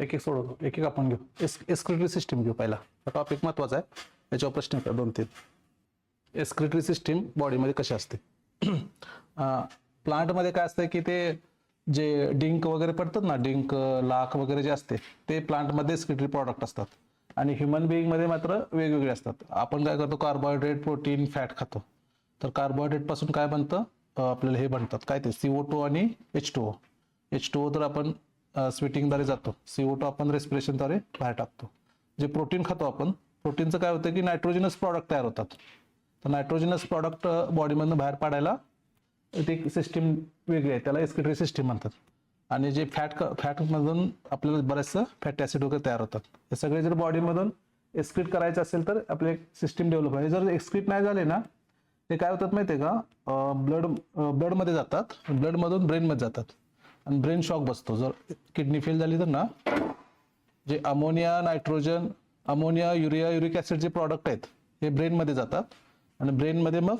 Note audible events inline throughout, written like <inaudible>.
एक एक सोडवतो एक एक आपण घेऊ. एस एस्क्रिटरी सिस्टीम घेऊ पहिला. हा टॉपिक महत्त्वाचा आहे. याच्यावर प्रश्न करा दोन तीन. एस्क्रिटरी सिस्टीम बॉडीमध्ये कशी असते? <clears throat> प्लांटमध्ये काय असतं की ते जे डिंक वगैरे पडतात ना डिंक लाख वगैरे जे असते ते प्लांटमध्ये एस्क्रिटरी प्रॉडक्ट असतात. आणि ह्युमन बिईंगमध्ये मात्र वेगवेगळे असतात. आपण काय करतो कार्बोहायड्रेट प्रोटीन फॅट खातो. तर कार्बोहायड्रेटपासून काय बनतं? आपल्याला हे बनतात. काय ते सीओ टू आणि H two O. H two O तर आपण स्विटिंगद्वारे जातो. सीओ टू आपण रेस्पिरेशनद्वारे बाहेर टाकतो. जे प्रोटीन खातो आपण प्रोटीनचं काय होतं की नायट्रोजनस प्रॉडक्ट तयार होतात. तर नायट्रोजनस प्रॉडक्ट बॉडीमधनं बाहेर पाडायला ती सिस्टीम वेगळी आहे. त्याला एस्किटरी सिस्टीम म्हणतात. आणि जे फॅट फॅटमधून आपल्याला बरेचसं फॅट ॲसिड वगैरे तयार होतात. हे सगळे जर बॉडीमधून एक्सक्रीट करायचं असेल तर आपले एक सिस्टीम डेव्हलप आहे जर एक्सक्रीट नाही झाले ना ते काय होतात माहिती आहे का ब्लड ब्लडमध्ये जातात. ब्लडमधून ब्रेनमध्ये जातात. आणि ब्रेन शॉक बसतो. जर किडनी फेल झाली तर ना जे ammonia nitrogen ammonia urea uric acid जे प्रॉडक्ट आहेत हे ब्रेनमध्ये जातात. आणि ब्रेनमध्ये मग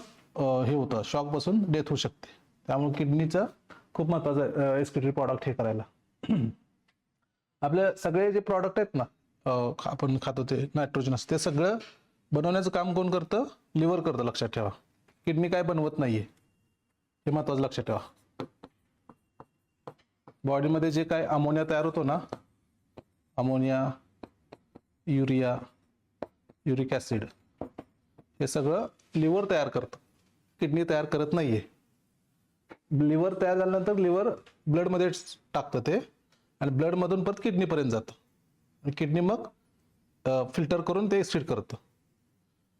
हे होतं शॉक बसून डेथ होऊ शकते. त्यामुळे किडनीचं खूप महत्वाचं एस्क्युटरी प्रॉडक्ट हे करायला. आपले सगळे जे प्रॉडक्ट आहेत ना आपण खातो ते नायट्रोजन ते सगळं बनवण्याचं काम कोण करतं? लिव्हर करतं लक्षात ठेवा. किडनी काय बनवत नाहीये हे महत्वाचं लक्षात ठेवा. बॉडीमध्ये जे काय अमोनिया तयार होतो ना अमोनिया युरिया युरिक ॲसिड हे सगळं लिव्हर तयार करतं. किडनी तयार करत नाहीये. लिव्हर तयार झाल्यानंतर लिव्हर ब्लडमध्ये टाकतं ते आणि ब्लडमधून परत किडनीपर्यंत जातं. आणि किडनी मग फिल्टर करून ते एक्सिड करतं.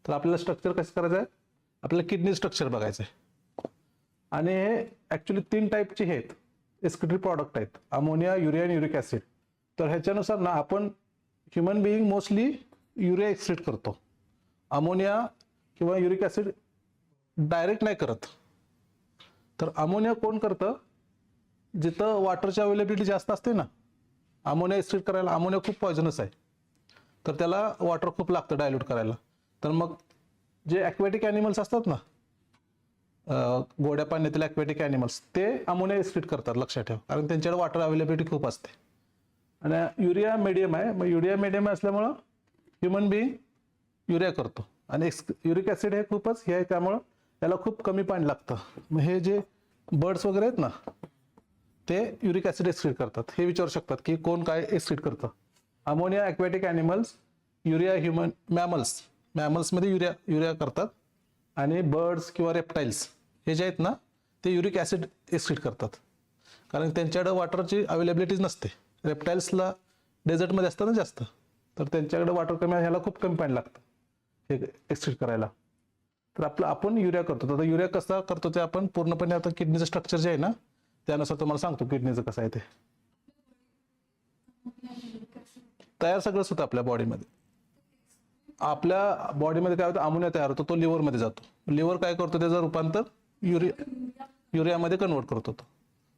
तर आपल्याला स्ट्रक्चर कसं करायचं आहे? आपल्याला किडनी स्ट्रक्चर बघायचं आहे. आणि हे ॲक्च्युली तीन टाईपचे हे आहेत. एस्किटरी प्रॉडक्ट आहेत. अमोनिया युरिया आणि युरिक ॲसिड तर ह्याच्यानुसार ना आपण human being mostly urea excrete करतो. अमोनिया किंवा युरिक ॲसिड डायरेक्ट नाही करत. तर अमोनिया कोण करतं? जिथं वॉटरची अवेलेबिलिटी जास्त असते ना अमोनिया एक्सट्रीट करायला अमोनिया खूप पॉयझनस आहे. तर त्याला वॉटर खूप लागतं डायल्यूट करायला. तर मग जे ॲक्वॅटिक ॲनिमल्स असतात ना गोड्या पाण्यातील ॲक्वेटिक ॲनिमल्स ते अमोनिया एक्सक्रीट करतात लक्षात ठेवा. कारण त्यांच्याकडे वॉटर अवेलेबिलिटी खूप असते. आणि युरिया मिडियम आहे मग युरिया मिडियम असल्यामुळं ह्युमन बिईंग युरिया करतो. आणि युरिक ॲसिड हे खूपच हे आहे त्यामुळं त्याला खूप कमी पाणी लागतं. मग हे जे बर्ड्स वगैरे आहेत ना ते युरिक ॲसिड एक्सक्रीट करतात. हे विचारू शकतात की कोण काय एक्सक्रीट करतं. Ammonia aquatic animals urea human mammals मॅमल्समध्ये urea urea करतात. आणि बर्ड्स किंवा रेप्टाईल्स हे जे आहेत ना ते युरिक ॲसिड एक्सिट करतात. कारण त्यांच्याकडे वॉटरची अवेलेबिलिटीज नसते. रेप्टाईल्सला डेझर्टमध्ये असतं ना जास्त. तर त्यांच्याकडे वॉटर कमी ह्याला खूप कमी पाणी लागतं. हे एक्सिट करायला. तर आपलं आपण युरिया करतो. तर आता युरिया कसा करतो ते आपण पूर्णपणे आता किडनीचं स्ट्रक्चर जे आहे ना त्यानुसार तुम्हाला सांगतो किडनीचं कसं आहे ते. तयार सगळंच होतं आपल्या बॉडीमध्ये आपल्या बॉडीमध्ये काय होतं अमोनिया तयार होतो तो लिव्हरमध्ये जातो. लिव्हर काय करतो त्याचं रूपांतर? युरिया युरियामध्ये कन्वर्ट करतो होतो.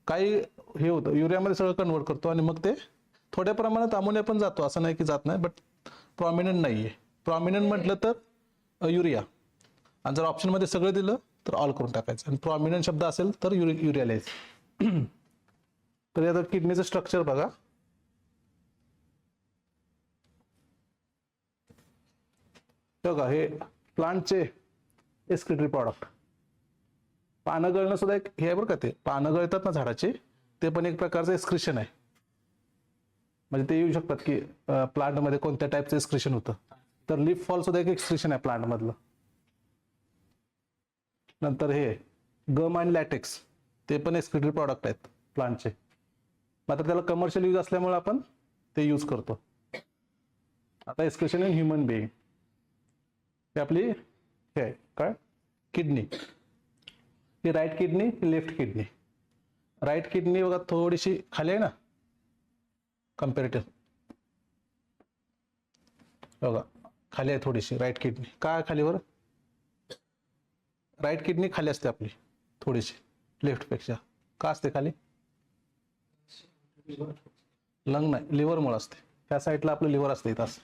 काही हे होतं युरियामध्ये सगळं कन्वर्ट करतो आणि मग ते थोड्या प्रमाणात अमोनिया पण जातो. असं नाही की जात नाही बट प्रॉमिनंट नाही आहे प्रॉमिनंट म्हटलं तर युरिया. आणि जर ऑप्शनमध्ये सगळं दिलं तर ऑल करून टाकायचं. आणि प्रॉमिनंट शब्द असेल तर युरि युरिया लिहायचं. <clears throat> तर आता किडनीचं स्ट्रक्चर बघा. बघा हे प्लांटचे एस्क्रिटरी प्रॉडक्ट पानं गळणं सुद्धा एक हे आहे बरं का ते. पानं गळतात ना झाडाचे ते पण एक प्रकारचं एक्सक्रिशन आहे. म्हणजे ते येऊ शकतात की प्लांटमध्ये कोणत्या टाईपचं एक्सक्रिशन होतं. तर लिफ फॉल सुद्धा एक एक्सक्रिशन आहे प्लांट मधलं. नंतर हे गम आणि लॅटेक्स ते पण एक्सक्रिटेड प्रॉडक्ट आहेत प्लांटचे मात्र त्याला कमर्शियल यूज असल्यामुळे आपण ते यूज करतो. आता एक्सक्रिशन इन ह्युमन बिईंग ते आपली हे आहे काय? किडनी. ही राईट किडनी ही लेफ्ट किडनी राईट किडनी बघा थोडीशी खाली आहे ना? कम्पॅरेटिव्ह बघा खाली आहे थोडीशी राईट किडनी काय खाली बरं? राईट किडनी खाली असते आपली थोडीशी लेफ्टपेक्षा का असते खाली? लंग नाही लिव्हरमुळे असते. त्या साईडला आपलं लिव्हर असते इथं असं.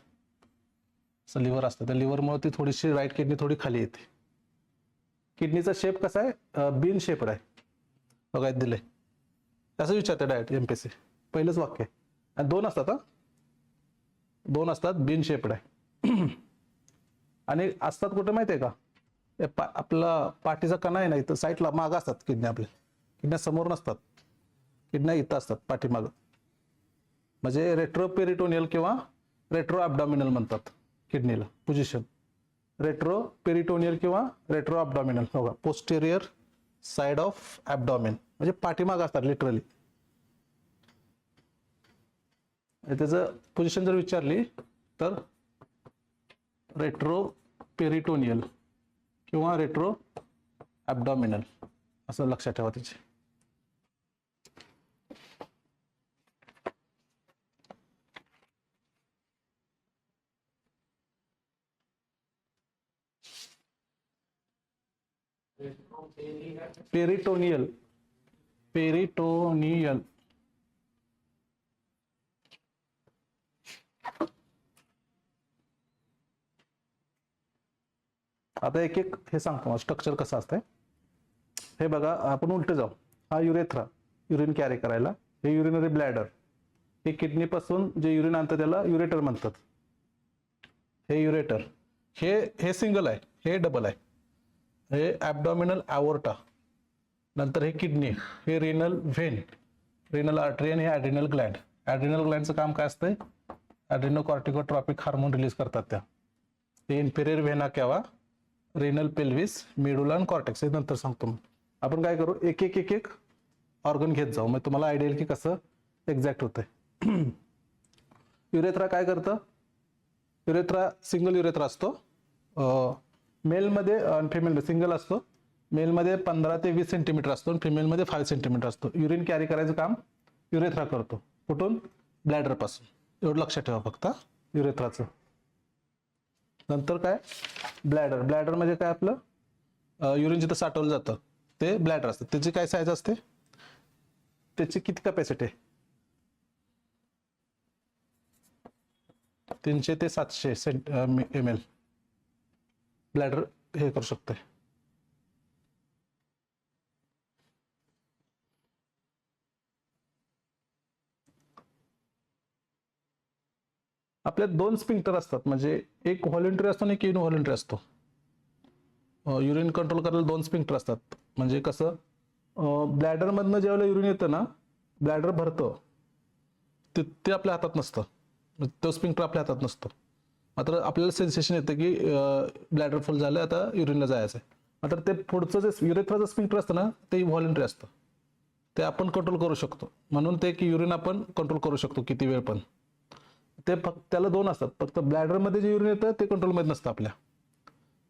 असं लिव्हर असतं त्या लिव्हरमुळे ती थोडीशी राईट किडनी थोडी खाली येते. किडनीचा शेप कसा आहे? बिन शेप आहे. बघा दिले दिलंय. असं विचारते डायरेक्ट एम पी सी पहिलंच वाक्य. आहे आणि दोन असतात हा? दोन असतात बिन शेपड आहे. <clears throat> आणि असतात कुठे माहिती आहे का पा आपला पाठीचा कणा आहे ना इथं साईडला मागं असतात किडन्या आपल्या. किडन्या समोर नसतात. किडण्या इथं असतात पाठीमागं. म्हणजे रेट्रो पेरिटोनियल किंवा रेट्रो ॲबडॉमिनल म्हणतात किडनीला पोझिशन रेट्रो पेरिटोनियल किंवा रेट्रो ॲबडॉमिनल बघा पोस्टेरियर साइड ऑफ ॲबडॉमिन म्हणजे पाठीमाग असतात लिटरली त्याचं पोझिशन जर विचारली तर रेट्रो पेरिटोनियल किंवा रेट्रो ॲबडॉमिनल असं लक्षात ठेवा त्याची. पेरिटोनियल पेरिटोनियल आता एक एक हे सांगतो स्ट्रक्चर कसं असतंय? हे बघा आपण उलट जाऊ. हा युरेथ्रा युरिन कॅरी करायला. हे युरिनरी ब्लॅडर हे किडनी पासून जे युरिन आणतं त्याला युरेटर म्हणतात. हे युरेटर हे हे सिंगल आहे. हे डबल आहे. हे ॲबडॉमिनल ॲवोर्टा नंतर हे किडनी हे रेनल व्हेन रेनल आर्टरी आणि हे ॲड्रिनल ग्लँड ॲड्रिनल ग्लँडचं काम काय असतंय? ॲड्रिनो कॉर्टिकोट्रॉपिक हार्मोन रिलीज करतात त्या. ते inferior vena cava renal pelvis medulla आणि कॉर्टेक्स हे नंतर सांगतो मग आपण काय करू? एक एक एक एक ऑर्गन घेत जाऊ. मग तुम्हाला आयडिया येईल की कसं एक्झॅक्ट होतंय. <clears throat> युरेथ्रा काय करतं? युरेथ्रा सिंगल युरेथ्रा असतो. मेलमध्ये आणि फिमेलमध्ये सिंगल असतो. मेलमध्ये पंधरा ते वीस सेंटीमीटर असतो आणि फिमेलमध्ये फाईव्ह सेंटीमीटर असतो. युरिन कॅरी करायचं काम युरेथ्रा करतो. कुठून? ब्लॅडरपासून एवढं लक्षात ठेवा फक्त युरेथ्राचं नंतर काय? ब्लॅडर ब्लॅडर म्हणजे काय आपलं? युरिन जिथं साठवलं जातं ते ब्लॅडर असतं. त्याची काय साईज असते? त्याची किती कॅपॅसिटी आहे तीनशे ते सातशे सेंट एम एल ब्लॅडर हे करू शकते आपल्यात दोन स्पिंक्टर असतात म्हणजे एक व्हॉलेंटरी असतो आणि एक इनव्हॉलेंटरी असतो. युरिन कंट्रोल करायला दोन स्पिंक्टर असतात. म्हणजे कसं ब्लॅडरमधनं ज्यावेळेला युरिन येतं ना ब्लॅडर भरतं ते ते आपल्या हातात नसतं. तो स्पिंक्टर आपल्या हातात नसतो. मात्र आपल्याला सेन्सेशन येतं की ब्लॅडर फुल झालं आता युरिनला जायचं आहे मात्र ते पुढचं जे युरेथ्राचं स्पिंक्टर असतं ना ते व्हॉलेंटरी असतं. ते आपण कंट्रोल करू शकतो. म्हणून ते की युरिन आपण कंट्रोल करू शकतो किती वेळ पण. ते फक्त त्याला दोन असतात. फक्त ब्लॅडरमध्ये जे युरिन येतं ते कंट्रोलमध्ये नसतं आपल्या.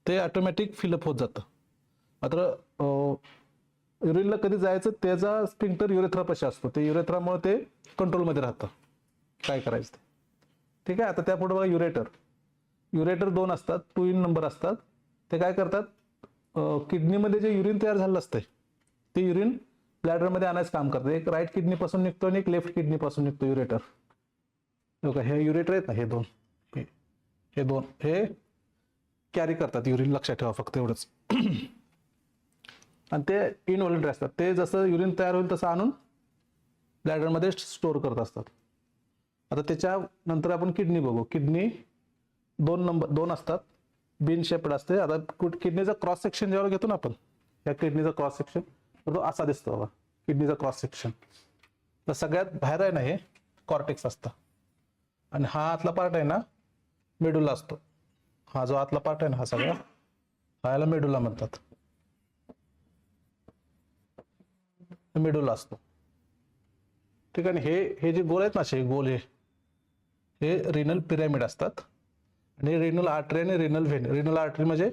ते ऑटोमॅटिक फिलअप होत जातं. मात्र युरिनला कधी जायचं त्याचा स्पिंक्टर युरेथ्रापाशी असतो. ते युरेथ्रामुळे ते कंट्रोलमध्ये राहतं. काय करायचं ते? ठीक आहे? आता त्यापुढे बघा युरेटर युरेटर दोन असतात टू इन नंबर असतात. ते काय करतात? किडनीमध्ये जे युरिन तयार झालेलं असतंय ते युरिन ब्लॅडरमध्ये आणायचं काम करतं. एक राईट किडनीपासून निघतो आणि एक लेफ्ट किडनीपासून निघतो युरेटर. बघा हे युरेटर आहेत ना हे दोन. हे हे दोन हे कॅरी करतात युरिन लक्षात ठेवा फक्त एवढंच. <clears throat> आणि ते इनव्हॉलेंटरी असतात. ते जसं युरिन तयार होईल तसं आणून ब्लॅडरमध्ये स्टोअर करत असतात. आता त्याच्या नंतर आपण किडनी बघू. किडनी दोन नंबर दोन असतात. बिन शेपड असते. आता किडनीचा क्रॉस सेक्शन ज्यावर घेतो ना आपण या किडनीचा क्रॉस सेक्शन तर तो असा दिसतो बाबा किडनीचा क्रॉस सेक्शन. तर सगळ्यात बाहेर आहे ना हे कॉर्टेक्स असतं. आणि हा आतला पार्ट आहे ना मेडुला असतो. हा जो आतला पार्ट आहे ना हा सगळा हा याला मेडुला म्हणतात. मेडुला असतो. ठीक आहे हे हे जे गोल आहेत ना असे गोल हे हे रिनल पिरॅमिड असतात. आणि रेनल आर्टरी आणि रेनल व्हेन रेनल आर्टरी म्हणजे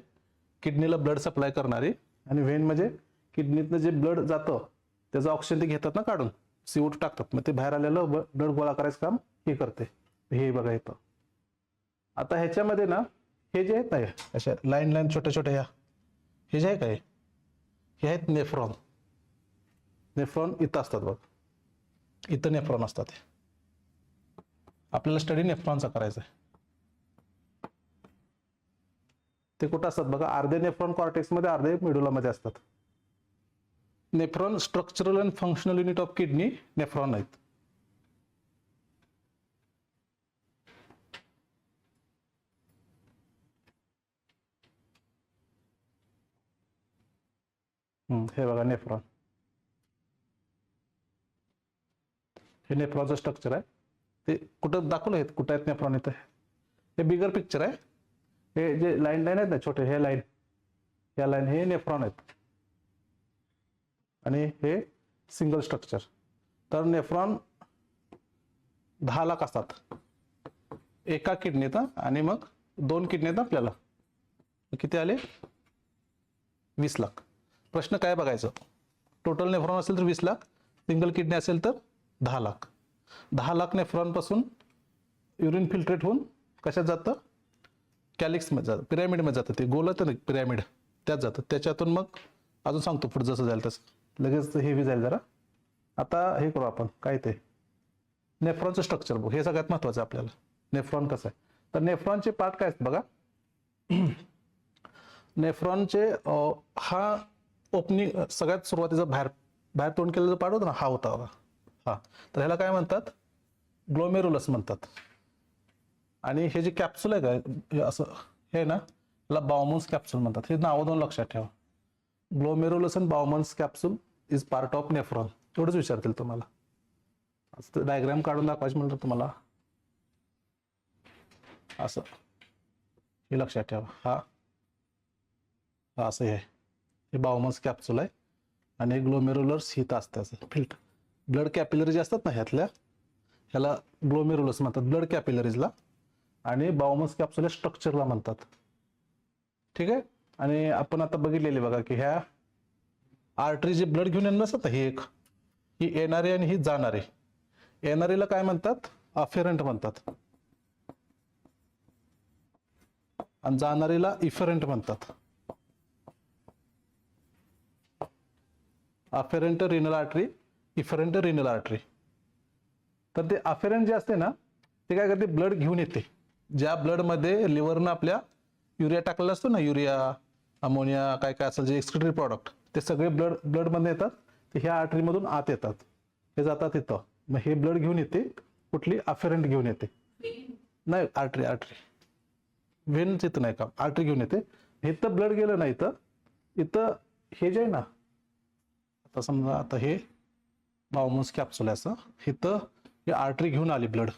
किडनीला ब्लड सप्लाय करणारी आणि व्हेन म्हणजे किडनीतनं जे ब्लड जातं त्याचं ऑक्सिजन ते घेतात ना काढून. सीओट टाकतात. मग ते बाहेर आलेलं ब्लड गोळा करायचं काम हे करते. हे बघा येतं आता ह्याच्यामध्ये ना हे जे आहेत ना अशा लाईन लाईन छोट्या छोट्या ह्या. हे जे आहे काय? हे आहेत नेफ्रॉन नेफ्रॉन इथं असतात बघ. इथं नेफ्रॉन असतात आपल्याला स्टडी नेफ्रॉनचा करायचा आहे ते कुठं असतात बघा अर्धे नेफ्रॉन कॉर्टेक्समध्ये अर्धे मिडुलामध्ये असतात. Nephron structural and functional unit of kidney nephron आहेत. हे बघा नेफ्रॉन. हे नेफ्रॉनचं स्ट्रक्चर आहे. ते कुठं दाखवलं आहेत? कुठं आहेत नेफ्रॉन इथं? हे बिगर पिक्चर आहे. हे जे लाईन लाईन आहेत ना छोटे हे लाईन या लाईन हे नेफ्रॉन आहेत. आणि हे सिंगल स्ट्रक्चर तर नेफ्रॉन दहा लाख असतात. एका किडनीत आणि मग दोन किडनीत आपल्याला. किती आले? वीस लाख. प्रश्न काय बघायचं? टोटल नेफ्रॉन असेल तर वीस लाख. सिंगल किडनी असेल तर दहा लाख. दहा लाख नेफ्रॉनपासून युरिन फिल्ट्रेट होऊन कशात जातं? कॅलिक्समध्ये जातं पिरॅमिडमध्ये जातं ते. गोल होतं ना पिरॅमिड त्यात जातं. त्याच्यातून मग अजून सांगतो पुढे जसं जाईल तसं. लगेच हेवी जाईल जरा. आता हे करू आपण काय ते? नेफ्रॉनचं स्ट्रक्चर बघू. हे सगळ्यात महत्त्वाचं आहे आपल्याला. नेफ्रॉन कसं आहे? तर नेफ्रॉनचे पार्ट काय आहेत बघा? <clears throat> नेफ्रॉनचे हा ओपनिंग सगळ्यात सुरुवातीचा बाहेर बाहेर तोंड केलेलं पार्ट होता ना हा होता हा. तर ह्याला काय म्हणतात? ग्लोमेरुलस म्हणतात. आणि हे जे कॅप्सूल आहे का हे असं हे ना याला बाउमन्स कॅप्सूल म्हणतात. हे नावं दोन लक्षात ठेवा. ग्लोमेरुलस आणि Bowman's capsule is part of nephron एवढंच विचारतील तुम्हाला. डायग्राम काढून दाखवायचं म्हणलं तुम्हाला. असं. हे लक्षात ठेवा. हा. हा असं हे. हे बाउमन्स कॅप्सूल आहे. आणि ग्लोमेरुलर्स हित असतं असं. फिल्ट ब्लड कॅपिलरीज असतात ना ह्यातल्या ह्याला ग्लोमेरुलस म्हणतात. ब्लड कॅपिलरीजला आणि बाउमस कॅप्सूल स्ट्रक्चरला म्हणतात. ठीक आहे? आणि आपण आता बघितलेले बघा की ह्या आर्टरी जे ब्लड घेऊन येणार असतात ही एक. ही येणारी आणि ही जाणारी. येणारीला काय म्हणतात? अफेरंट म्हणतात. आणि जाणारीला इफेरंट म्हणतात. Afferent renal artery efferent renal artery तर ते अफेरंट जे असते ना ते काय करते? ब्लड घेऊन येते. ज्या ब्लडमध्ये लिव्हरनं आपल्या युरिया टाकलेला असतो ना युरिया अमोनिया काय काय असेल जे एक्सक्रिटरी प्रॉडक्ट ते सगळे ब्लड ब्लडमध्ये येतात. ते ह्या आर्टरीमधून आत येतात. हे जातात इथं. मग हे ब्लड घेऊन येते कुठली अफेरंट घेऊन येते. नाही आर्टरी आर्टरी व्हेन इथं नाही का आर्टरी घेऊन येते. इथं ब्लड गेलं ना इथं. इथं हे जे आहे ना आता समजा आता हे बावमन्स कॅप्सूल आहे असं. इथं हे आर्टरी घेऊन आली ब्लड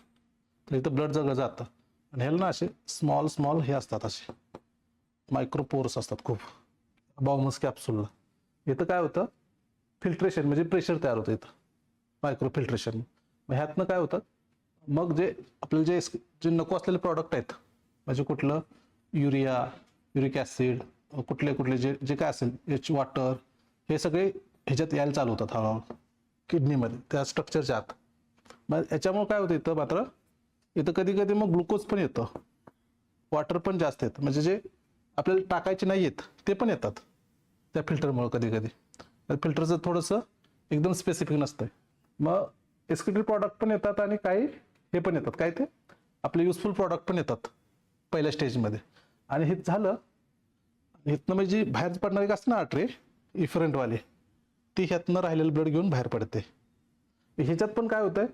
तर इथं ब्लड जगलं जातं. आणि ह्याला ना असे स्मॉल स्मॉल हे असतात असे. मायक्रोपोर्स असतात खूप. बावमन्स कॅप्सूलला इथं काय होतं? फिल्ट्रेशन म्हणजे प्रेशर तयार होतं इथं. मायक्रो फिल्ट्रेशन मग ह्यातनं काय होतं? मग जे आपल्याला जे जे नको असलेले प्रॉडक्ट आहेत म्हणजे कुठलं? युरिया युरिक ॲसिड कुठले कुठले जे जे काय असेल एच वॉटर हे सगळे ह्याच्यात यायला चालू होतात हळूहळू. किडनीमध्ये त्या स्ट्रक्चरच्या आत. मग याच्यामुळे काय होतं इथं मात्र? इथं कधी कधी मग ग्लुकोज पण येतं. वॉटर पण जास्त येतं. म्हणजे जे आपल्याला टाकायचे नाही येत ते पण येतात. त्या फिल्टरमुळे कधी कधी फिल्टरचं थोडंसं एकदम स्पेसिफिक नसतं मग एक्सक्रिटरी प्रॉडक्ट पण येतात आणि काही हे पण येतात. काय ते? आपले युजफुल प्रॉडक्ट पण येतात पहिल्या स्टेजमध्ये आणि हे झालं इथनं म्हणजे जी बाहेर पडणारी एक असते ना आटरे इफरंटवाले ती ह्यातनं राहिलेलं ब्लड घेऊन बाहेर पडते. ह्याच्यात पण काय होतंय?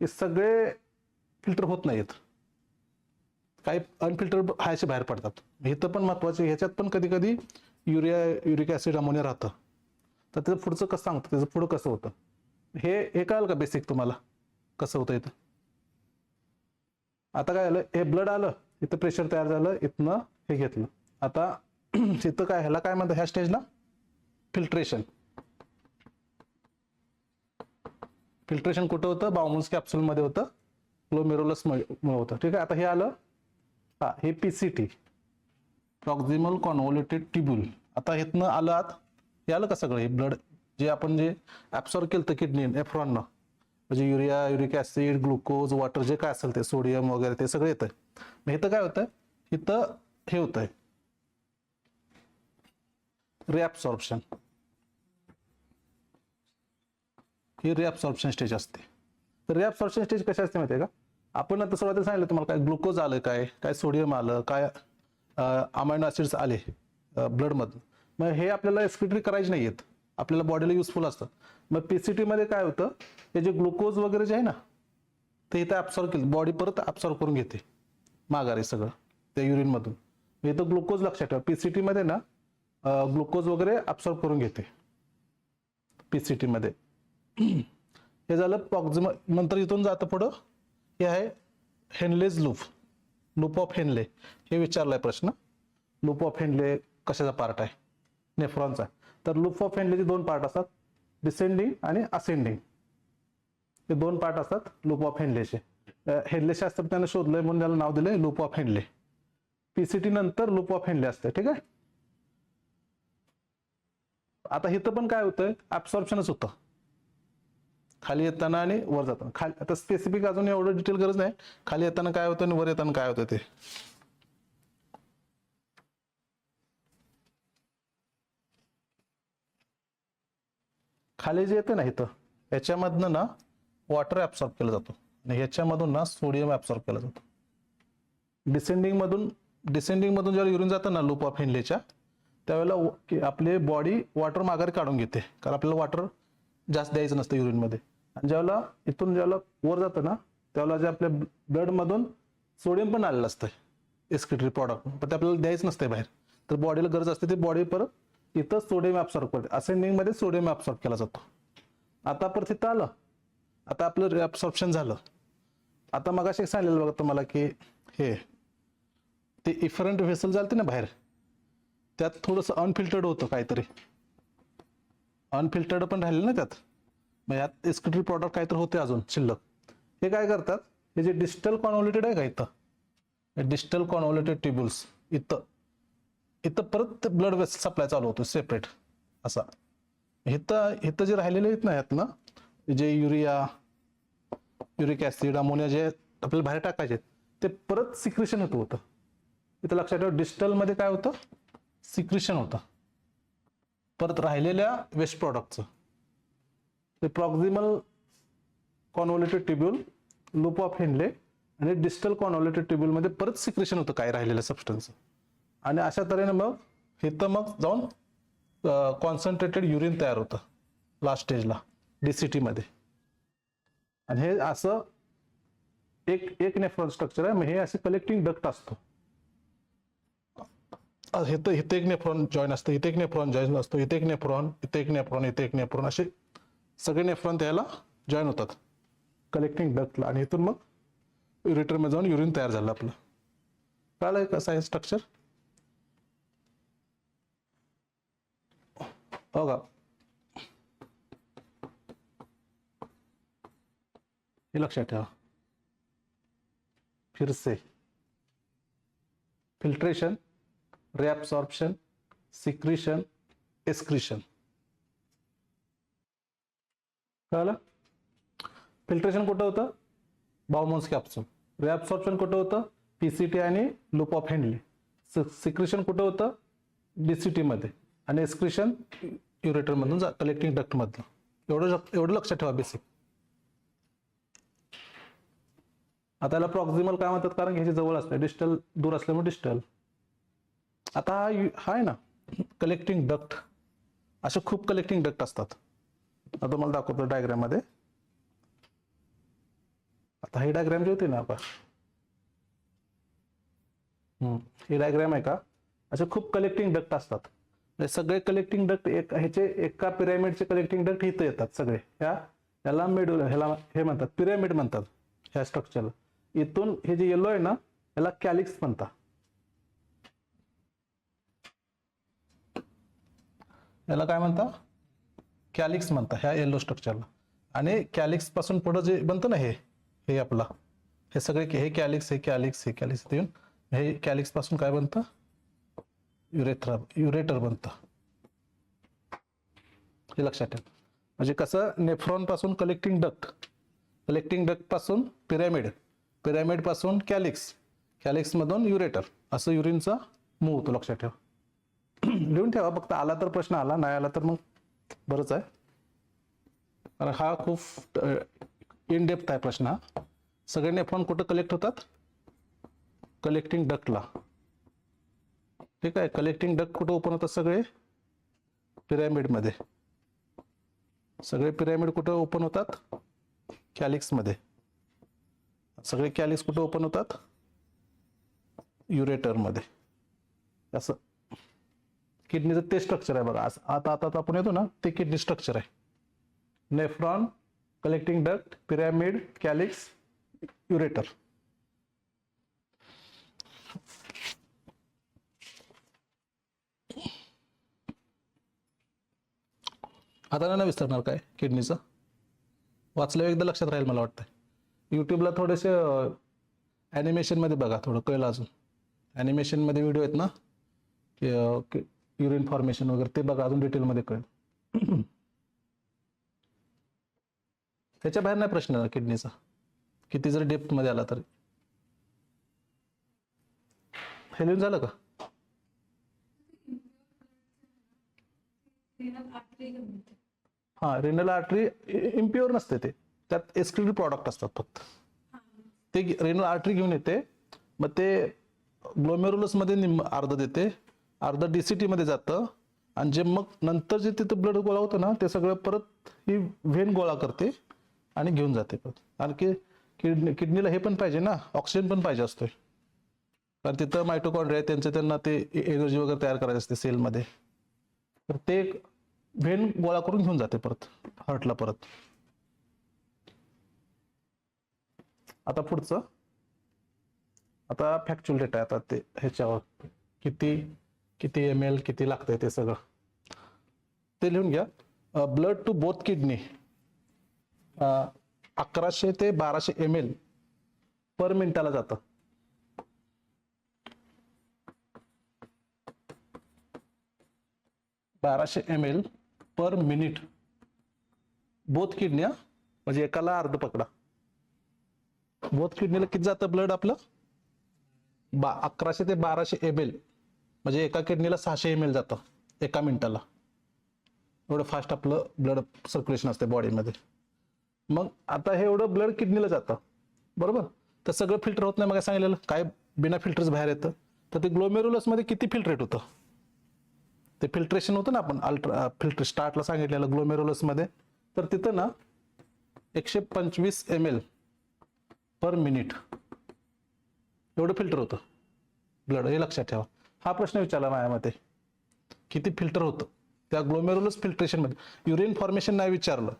हे सगळे फिल्टर होत नाहीत. काही अनफिल्टर हायचे बाहेर पडतात. इथं पण महत्त्वाचे ह्याच्यात पण कधी कधी युरिया युरिक ॲसिड अमोनिया राहतं. तर त्याचं पुढचं कसं सांगतं त्याचं पुढं कसं होतं? हे हे कळाल का बेसिक तुम्हाला? कसं होतं इथं? आता काय झालं हे ब्लड आलं. इथं प्रेशर तयार झालं. इथनं हे घेतलं. आता <clears throat> इथं काय ह्याला काय म्हणतात? ह्या स्टेजला फिल्ट्रेशन फिल्ट्रेशन कुठं होतं? बाउमन्स कॅप्सूलमध्ये होतं. ग्लोमेरुलस मुळे होतं ठीक आहे? आता हे आलं. हा हे पीसीटी प्रॉक्झिमल कॉन्व्होल्युटेड टिब्यूल आता हेतनं आलं आत. हे आलं का सगळं? हे ब्लड जे आपण जे ॲब्सॉर्ब केलं तर किडनी एफ्रॉननं म्हणजे urea uric acid glucose water जे काय असेल ते सोडियम वगैरे ते सगळं येतं मग इथं काय होतं इथं हे होतंय. रिॲब्सॉर्प्शन ही रिॲब्सॉर्प्शन स्टेज असते. तर रिॲब्सॉर्प्शन स्टेज कशी असते माहिती आहे का? आपण आता सुरुवातीला सांगितलं तुम्हाला काय ग्लुकोज आलं काय काय सोडियम आलं काय अमायनो ॲसिड्स आले ब्लडमधून मग हे आपल्याला एक्सक्रिटरी करायचे नाही आहेत आपल्याला बॉडीला युजफुल असतं. मग पीसीटीमध्ये काय होतं? हे जे ग्लुकोज वगैरे जे आहे ना ते इथं ॲब्सॉर्ब केलं. बॉडी परत ॲब्सॉर्ब करून घेते. माघारी सगळं त्या युरिनमधून इथं ग्लुकोज लक्षात ठेवा. पीसीटीमध्ये ना ग्लुकोज वगैरे ॲब्सॉर्ब करून घेते. पी सी हे झालं प्रॉक्झिम नंतर इथून जातं पुढं. हे आहे Henle's loop loop of Henle हे विचारलाय प्रश्न. लूप ऑफ हेनले कशाचा पार्ट आहे? नेफ्रॉनचा तर लूप ऑफ हेनलेचे दोन पार्ट असतात. डिसेंडिंग आणि असेंडिंग हे दोन पार्ट असतात लूप ऑफ हेनलेचे हेनले शास्त्रज्ञाने शोधलंय म्हणून त्याला नाव दिलंय लूप ऑफ हेनले पीसीटी नंतर लूप ऑफ हेनले असते ठीक आहे? आता इथं पण काय होतंय? ऍब्सॉर्प्शनच होतं. खाली येताना आणि वर जाताना. खाली आता स्पेसिफिक अजून एवढं डिटेल गरज नाही. खाली येताना काय होतं आणि वर येताना काय होतं ते. खाली जे येते ना इथं याच्यामधनं ना वॉटर ऍब्सॉर्ब केला जातो. आणि ह्याच्यामधून ना सोडियम ऍब्सॉर्ब केला जातो. डिसेंडिंग मधून डिसेंडिंग मधून जेव्हा युरिन जातं ना लूप ऑफ हिनलेच्या त्यावेळेला आपली बॉडी वॉटर माघारी काढून घेते. कारण आपल्याला वॉटर जास्त द्यायचं नसतं युरिनमध्ये आणि ज्यावेळेला इथून ज्यावेळेला वर जातं ना त्यावेळेला जे आपल्या ब्लड मधून सोडियम पण आलेलं असतं एस्क्रिटरी प्रॉडक्ट पण ते आपल्याला द्यायचं नसतं बाहेर. तर बॉडीला गरज असते ती बॉडी परत इथं सोडियम ऍब्सॉर्ब करते. असेंडिंगमध्ये सोडियम ऍब्सॉर्ब केला जातो. आता परत इथं आलं. आता आपलं ऍब्सॉर्प्शन झालं. आता मग असे सांगितलेलं बघा तुम्हाला की हे ते इफरंट व्हेसल झालते ना बाहेर त्यात थोडंसं अनफिल्टर्ड होतं काहीतरी. अनफिल्टर्ड पण राहिलं ना त्यात. मग यात एक्सक्रिटरी प्रॉडक्ट काहीतरी होते अजून शिल्लक. हे काय करतात? हे जे डिजिटल कॉन्व्होलेटेड आहे का इथं? डिजिटल कॉन्व्होलेटेड ट्युब्युल्स इथं. इथं परत ब्लड वेस्ट सप्लाय चालू होतो सेपरेट असा. इथं इथं जे राहिलेले आहेत ना यातनं जे युरिया युरिक ऍसिड अमोनिया जे आपल्याला बाहेर टाकायचे ते परत सिक्रेशन होतं होतं. इथं लक्षात ठेवा डिजिटलमध्ये काय होतं? सिक्रेशन होतं. परत राहिलेल्या वेस्ट प्रॉडक्टचं ते proximal convoluted tubule loop of Henle आणि डिजिटल कॉन्व्होलेटेड ट्युब्यूल मध्ये परत सिक्रेशन होतं काय राहिलेलं सबस्टन्स आणि अशा तऱ्हेने मग हे तर मग जाऊन कॉन्सन्ट्रेटेड युरिन तयार होतं लास्ट स्टेजला डीसीटी मध्ये. आणि हे असं एक एक नेफ्रॉन स्ट्रक्चर आहे मग हे असे कलेक्टिंग डक्ट असतो. अ, हे तर एक नेफ्रॉन जॉईन असतं इथे एक नेफ्रॉन जॉईन असतो इथे एक नेफ्रॉन इथे एक नेफ्रॉन इथे एक नेफ्रॉन असे सगळे नेफ्रॉन त्याला जॉईन होतात. कलेक्टिंग डक्टला आणि इथून मग युरेटरमध्ये जाऊन युरिन तयार झालं आपलं. कळलं कसं आहे स्ट्रक्चर हो का? हे लक्षात ठेवा. फिरसे. फिल्ट्रेशन reabsorption सिक्रिशन एस्क्रिशन कळलं? फिल्ट्रेशन कुठं होतं? बाउमोन्स कॅप्सूल रिअब्सॉर्प्शन कुठं होतं? पीसीटी आणि लूप ऑफ हँडली सिक्रिशन कुठं होतं? डीसीटीमध्ये आणि एक्सक्रिशन युरेटर मधून जा कलेक्टिंग डक्ट मधलं. एवढं एवढं लक्षात ठेवा बेसिक आता याला प्रॉक्झिमल काय म्हणतात? कारण ह्याची जवळ असते डिस्टल दूर असल्यामुळे डिजिटल आता हा हा आहे ना कलेक्टिंग डक्ट असे खूप कलेक्टिंग डक्ट असतात. आता तुम्हाला दाखवतो डायग्राममध्ये. आता ही डायग्राम जी होती ना आपण हम्म, ही डायग्राम आहे का? असे खूप कलेक्टिंग डक्ट असतात. म्हणजे सगळे कलेक्टिंग डक्ट एक ह्याचे एका पिरॅमिडचे कलेक्टिंग डक्ट इथं येतात सगळे. ह्या याला मेडुल ह्याला हे म्हणतात पिरॅमिड म्हणतात ह्या स्ट्रक्चरला इथून हे जे येलो आहे ना याला कॅलिक्स म्हणतात. याला काय म्हणता कॅलिक्स म्हणता ह्या येलो स्ट्रक्चरला आणि कॅलिक्सपासून पुढं जे बनतं ना हे हे आपला हे सगळे हे कॅलिक्स हे कॅलिक्स हे कॅलिक्स देऊन हे कॅलिक्सपासून काय बनतं? युरेथ्रा युरेटर बनतं. हे लक्षात ठेवा. म्हणजे कसं? नेफ्रॉनपासून कलेक्टिंग डक्ट कलेक्टिंग डक्टपासून पिरॅमिड पिरॅमिडपासून कॅलिक्स कॅलिक्स मधून युरेटर असं युरिनचा मूव होतो लक्षात ठेवा. <clears throat> लिहून ठेवा फक्त आला तर प्रश्न आला नाही आला तर मग बरंच आहे. कारण हा खूप इन डेप्थ आहे प्रश्न हा. सगळे नेफ्रॉन कुठं कलेक्ट होतात? कलेक्टिंग डक्टला ठीक आहे कलेक्टिंग डक्ट कुठं ओपन होतात सगळे? पिरॅमिडमध्ये सगळे पिरॅमिड कुठं ओपन होतात? कॅलिक्समध्ये सगळे कॅलिक्स कुठं ओपन होतात? युरेटरमध्ये असं. किडनीचं ते स्ट्रक्चर आहे बघा. आता आता आता आपण येतो ना ते किडनी स्ट्रक्चर आहे. Nephron collecting duct pyramid calyx ureter आता नाही विसरणार काय किडनीचं? वाचल्यावर एकदा लक्षात राहील मला वाटतं यूट्यूबला थोडेसे ॲनिमेशनमध्ये बघा थोडं कळलं अजून. ॲनिमेशनमध्ये व्हिडिओ आहेत ना की युरिन फॉर्मेशन वगैरे ते बघा अजून डिटेलमध्ये कळेल. <clears throat> त्याच्या बाहेर नाही प्रश्न किडनीचा. किती जरी डेप्थमध्ये आला तरी. हे लिहून झालं का? हां रेनल आर्टरी इम्प्युअर नसते ते. त्यात एक्सक्लुडिव्ह प्रॉडक्ट असतात फक्त. ते रेनल आर्टरी घेऊन येते. मग ते ग्लोमेरुलसमध्ये निम अर्ध देते. अर्ध डी सी टीमध्ये जातं. आणि जे मग नंतर जे तिथं ब्लड गोळा होतं ना ते सगळं परत ही व्हेन गोळा करते आणि घेऊन जाते परत. कारण की किडनी किडनीला हे पण पाहिजे ना ऑक्सिजन पण पाहिजे असतोय. कारण तिथं मायटोकॉन्ड्रिया आहे त्यांचं त्यांना ते एनर्जी वगैरे तयार करायची असते सेलमध्ये तर ते एक व्हेन गोळा करून घेऊन जाते परत हार्टला परत. आता पुढचं. आता फॅक्च्युअल डेटा आता ते ह्याच्यावर किती किती एम एल किती लागतंय ते सगळं? ते लिहून घ्या. ब्लड टू बोथ किडनी अकराशे ते बाराशे एम एल पर मिनिटाला जातं. बाराशे M L per minute both kidney म्हणजे एकाला अर्ध पकडा. बोथ किडनीला किती जातं ब्लड आपलं? बा अकराशे ते बाराशे एम एल म्हणजे एका किडनीला सहाशे एम एल जातं एका मिनिटाला. एवढं फास्ट आपलं ब्लड सर्क्युलेशन असते बॉडीमध्ये मग आता हे एवढं ब्लड किडनीला जातं बरोबर? तर सगळं फिल्टर होत नाही मग सांगितलेलं? काय बिना फिल्टर्स बाहेर येतं? तर ते ग्लोमेरुलसमध्ये किती फिल्टरेट होतं? ते फिल्ट्रेशन होतं ना आपण अल्ट्रा फिल्टर स्टार्टला सांगितलेलं ग्लोमेरुलसमध्ये तर तिथं ना एकशे पंचवीस एम एल पर मिनिट एवढं फिल्टर होतं. ब्लड हे लक्षात ठेवा. हा प्रश्न विचारला माझ्या मते. किती फिल्टर होतं? त्या ग्लोमेरुलस फिल्ट्रेशनमध्ये युरिन फॉर्मेशन नाही विचारलं.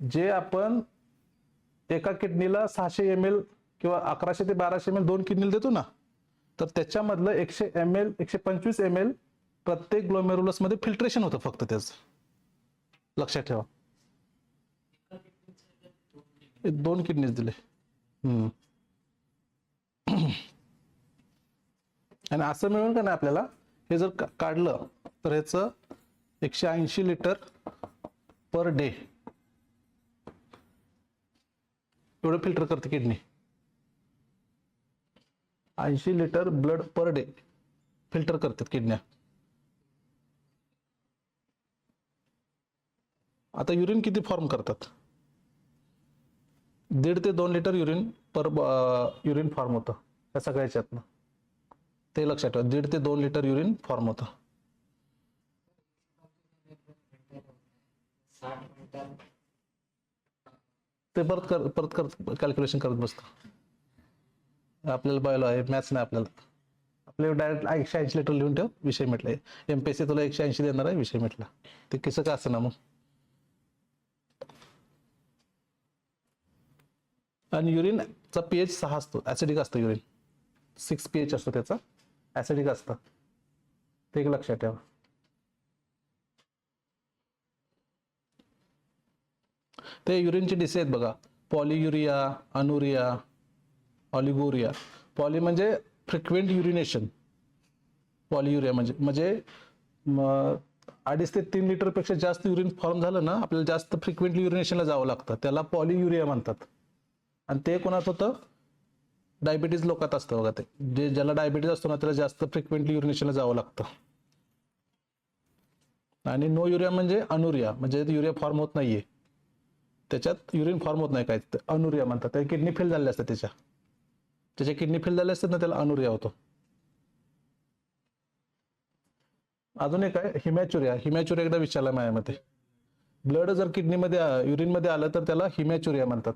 जे आपण एका किडनीला सहाशे एम एल किंवा अकराशे ते बाराशे एम एल दोन किडनीला देतो ना तर त्याच्यामधलं एकशे एम एल एकशे पंचवीस एम एल प्रत्येक ग्लोमेरुलसमध्ये फिल्ट्रेशन होतं फक्त त्याचं. लक्षात ठेवा. दोन किडनीज दिले. हम्म. आणि असं मिळून का नाही आपल्याला हे जर काढलं तर ह्याचं एकशे ऐंशी लिटर पर डे. एवढं फिल्टर करते किडनी ऐंशी litre blood per day filter करतात किडन्या आता युरिन किती फॉर्म करतात? दीड ते दोन litre urine per urine form होतं. या सगळ्या ते लक्षात ठेवा. दीड ते दोन लिटर युरिन फॉर्म होतं. ते परत कर परत कर कॅल्क्युलेशन करत बसतं. आपल्याला बायलो आहे मॅथ्स नाही आपल्याला. आपल्याला डायरेक्ट एकशे ऐंशी लिटर लिहून ठेव विषय म्हटलं एमपीएससी तुला एकशे ऐंशी देणार आहे विषय म्हटला ते कसं का असं ना मग? आणि युरिनचा पीएच सहा असतो ऍसिडिक असतो युरिन सिक्स पीएच असतो त्याचा. ऍसिडिक असतं. ते एक लक्षात ठेवा. ते युरिनचे डिसे आहेत बघा. पॉलियुरिया अनुरिया ऑलिगोरिया पॉली म्हणजे फ्रिक्वेंट युरिनेशन पॉलियुरिया म्हणजे म्हणजे अडीच ते तीन लिटरपेक्षा जास्त युरिन फॉर्म झालं ना आपल्याला जास्त फ्रिक्वेंटली युरिनेशनला जावं लागतं. त्याला पॉलियुरिया म्हणतात. आणि ते कोणात होतं? डायबिटीज लोकात असतं बघा ते. जे ज्याला डायबिटीज असतो ना त्याला जास्त फ्रिक्वेंटली युरिनेशनला जावं लागतं. आणि नो युरिया म्हणजे अनुरिया म्हणजे युरिया फॉर्म होत नाहीये. त्याच्यात युरिन फॉर्म होत नाही काय अनुरिया म्हणतात. त्या किडनी फेल झालेल्या असतात त्याच्या. त्याच्या किडनी फेल झाले असतात ना त्याला अनुरिया होतो. अजून एक आहे हिमॅच्युरिया हिमॅच्युरिया एकदा विचारला माझ्यामध्ये ब्लड जर किडनीमध्ये युरिनमध्ये आलं तर त्याला हिमॅच्युरिया म्हणतात.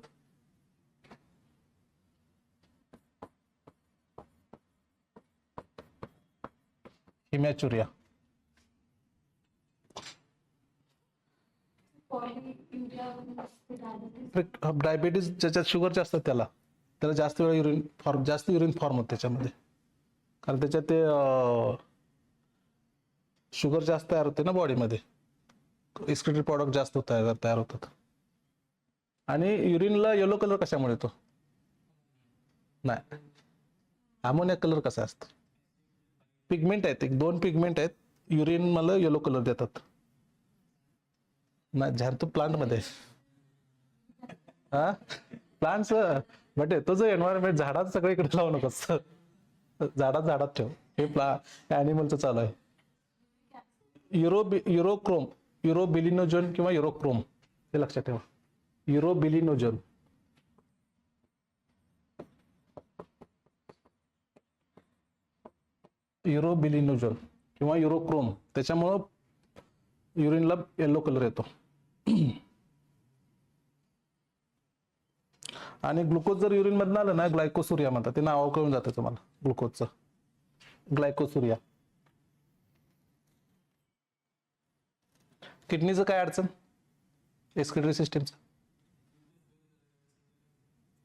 हिमॅच्युरिया पॉलियुरिया डायबिटीज ज्याच्यात शुगर जास्त त्याला. त्याला जास्त वेळ युरिन फॉर्म जास्त युरिन फॉर्म होत त्याच्यामध्ये. कारण त्याच्यात ते शुगर जास्त तयार होते ना बॉडीमध्ये एक्सक्रिटेड प्रॉडक्ट जास्त तयार तयार होतात आणि युरिनला येलो कलर कशामुळे येतो? नाही. अमोनिया कलर कसा असतो? पिगमेंट आहेत एक दोन पिगमेंट आहेत. युरिन मला येलो कलर देतात. नाही झार तो प्लांटमध्ये. हा? प्लांट म्हणजे बट तुझं एन्व्हायरमेंट झाडात सगळीकडे लावू नकोस. झाडात झाडात ठेव. हे प्ला ॲनिमलचं चालू आहे. युरो युरोक्रोम युरोबिलिनोजोन किंवा युरोक्रोम हे लक्षात ठेवा. युरोबिलिनोजोन युरोबिलिनोजन किंवा युरोक्रोम त्याच्यामुळं युरिनला येलो कलर येतो. आणि ग्लुकोज जर युरिन मधनं आलं ना ग्लायकोसुरिया म्हणतात ते नाव कळून जातं तुम्हाला ग्लुकोजचं. ग्लायकोसुरिया. किडनीचं काय अडचण? एक्सक्रिटरी सिस्टीमचं.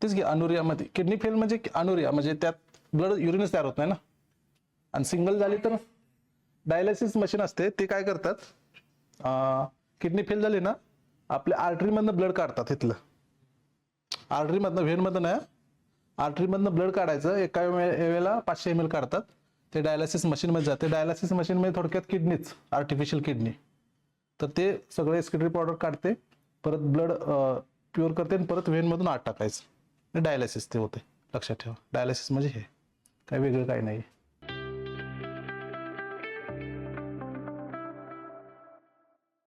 तेच की अनुरियामध्ये किडनी फेल म्हणजे अनुरिया म्हणजे त्यात ब्लड युरिनच तयार होत नाही ना? आणि सिंगल झाली तर डायलिसिस मशीन असते ते काय करतात? किडनी फेल झाली ना आपल्या आर्टरीमधनं ब्लड काढतात इथलं. आर्टरीमधनं व्हेनमधनं नाही आर्टरीमधनं ब्लड काढायचं एका वेळेला पाचशे एम एल काढतात. ते डायलिसिस मशीनमध्ये जाते डायलिसिस मशीनमध्ये थोडक्यात किडनीच आर्टिफिशियल किडनी. तर ते सगळे एक्सक्रिटरी पावडर काढते परत ब्लड प्युअर करते आणि परत व्हेनमधून आत टाकायचं. डायलिसिस ते होते लक्षात ठेवा. डायलिसिस म्हणजे हे काही वेगळं काही नाही